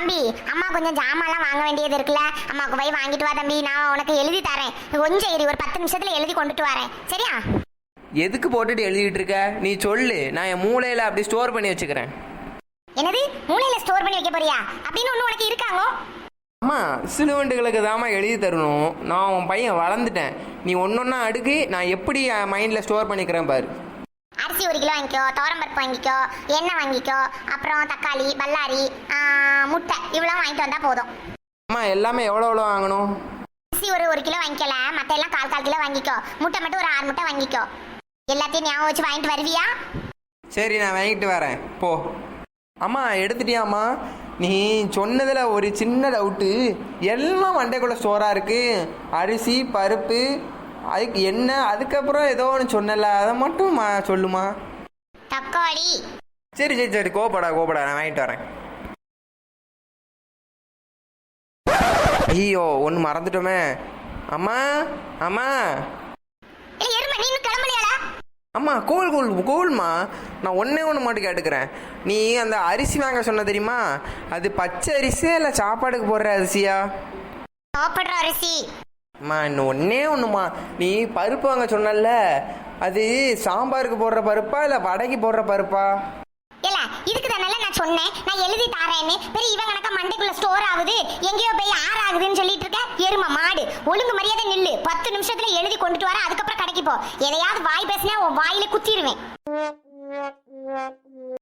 தம்பி அம்மா கொஞ்சம் ஜாமான்லாம் வாங்க வேண்டியது இருக்குல்ல. அம்மாவுக்கு போய் வாங்கிட்டு வா தம்பி நான் உனக்கு எழுதி தரேன். கொஞ்சம் இரு ஒரு பத்து நிமிஷத்துல எழுதி கொண்டுட்டு வரேன். சரியா? எதுக்கு போட்டுட்டு எழுதிட்டு இருக்க? நீ சொல்லு நான் என் மூளையில அப்படி ஸ்டோர் பண்ணி வச்சுக்கிறேன். என்னது? மூளையில ஸ்டோர் பண்ணி வைக்க போறியா? அப்படின்னு ஒண்ணு உனக்கு இருக்காங்க? அம்மா சிலுவண்டுகளுக்கு தாம்மா எழுதி தரணும். நான் உன் பையன் வளர்ந்துட்டேன். நீ ஒன்னொன்னா அடுக்கு நான் எப்படி மைண்டில் ஸ்டோர் பண்ணிக்கிறேன் பாரு. அரிசி ஒரு கிலோ வாங்கிக்கோ துவரம்பருப்பு வாங்கிக்கோ எண்ணெய் வாங்கிக்கோ அப்புறம் தக்காளி பல்லாரி முட்டை இவ்வளோ வாங்கிட்டு வந்தா போதும். அம்மா எல்லாமே எவ்வளோ எவ்வளோ வாங்கணும்? அரிசி ஒரு ஒரு கிலோ வாங்கிக்கல மத்த எல்லாம் கால் கால் கிலோ வாங்கிக்கோ. முட்டை மட்டும் ஒரு ஆறு முட்டை வாங்கிக்கோ. எல்லாத்தையும் ஞாபகம் வச்சு வாங்கிட்டு வருவியா? சரி நான் வாங்கிட்டு வரேன். போ. அம்மா எடுத்துட்டியாம்மா? நீ சொன்னதில் ஒரு சின்ன டவுட்டு எல்லாம் மண்டைக்குள்ளே ஸ்டோராக இருக்கு. அரிசி பருப்பு அதுக்கு என்ன அதுக்கப்புறம் ஏதோ ஒன்று சொன்னல அதை மட்டும் மா சொல்லுமா? தக்காளி. சரி சரி சரி கோபடா கோபடா நான் வாங்கிட்டு வரேன். ஐயோ ஒன்று மறந்துட்டோமே. அம்மா அம்மா. அம்மா கோல் கோல் கோல்மா. நான் ஒன்றே ஒன்று மட்டும் கேட்டுக்கிறேன். நீ அந்த அரிசி வாங்க சொன்ன தெரியுமா? அது பச்சை அரிசியா இல்லை சாப்பாடுக்கு போடுற அரிசியா? சாப்பிடுற அரிசி. அம்மா இன்னும் ஒன்றே ஒன்றுமா நீ பருப்பு வாங்க சொன்னல அது சாம்பாருக்கு போடுற பருப்பா இல்லை வடைக்கு போடுற பருப்பா? இல்ல இதுக்கு தானே நான் சொன்னேன். நான் எழுதி தாரேன்னு. பெரிய இவன் கணக்கா மண்டைக்குள்ள ஸ்டோர் ஆகுது. எங்கேயோ போய் ஆறு ஆகுதுன்னு சொல்லிட்டு இருக்க எரும மாடு. ஒழுங்கு மரியாதை நில்லு. பத்து நிமிஷத்துல எழுதி கொண்டுட்டு வர. அதுக்கப்புறம் கடைக்கு போ. எதையாவது வாய் பேசினா உன் வாயில குத்திடுவேன்